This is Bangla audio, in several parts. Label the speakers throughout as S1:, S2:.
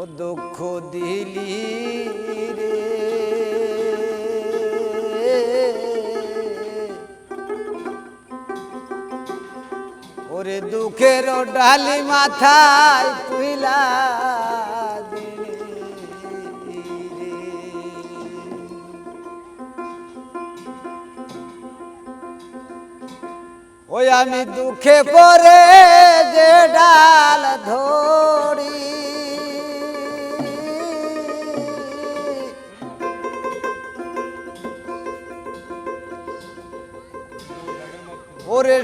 S1: ও দুঃখ দিলি রে। ওরে দুঃখের ডালি মাথায় তুইলা ওই আমি দুঃখে পরে যে ডাল ধরি।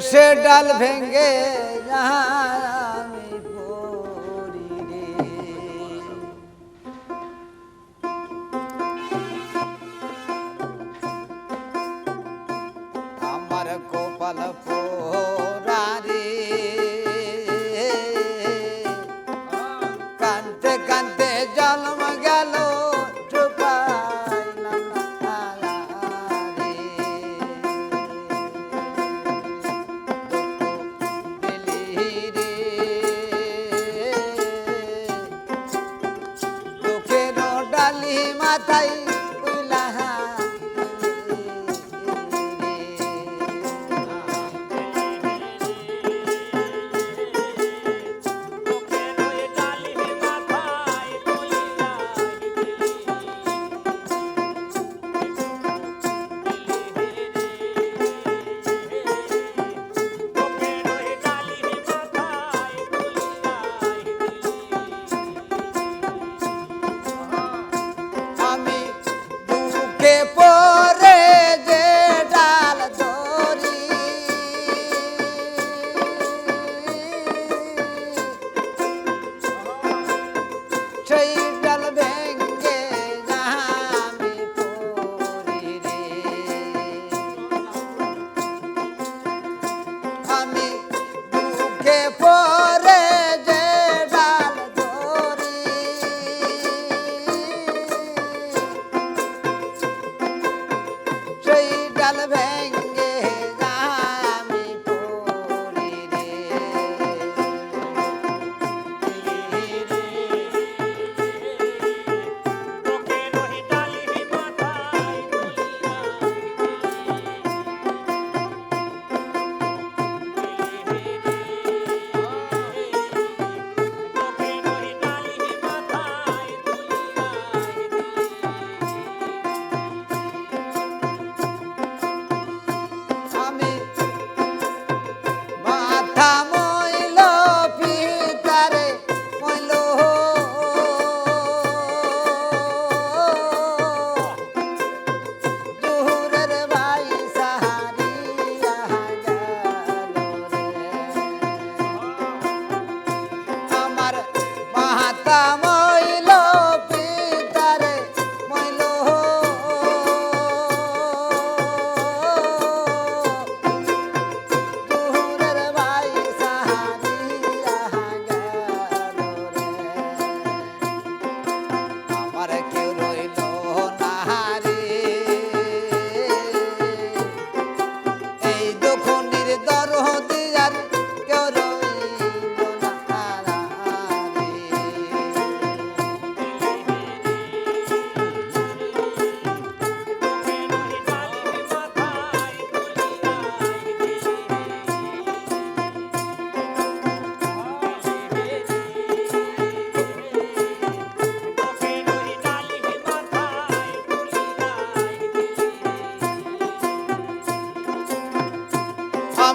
S1: সে ডাল ভেঙ্গে যাহা খালি মাথায় ela vem.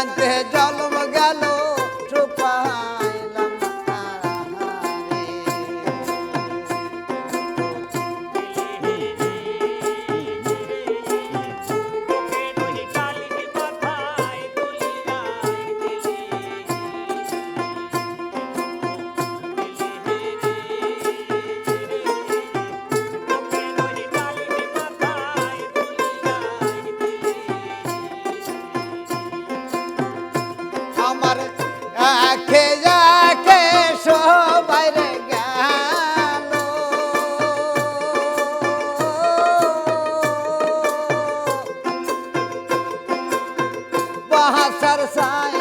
S1: cante dead. হাসার সায়।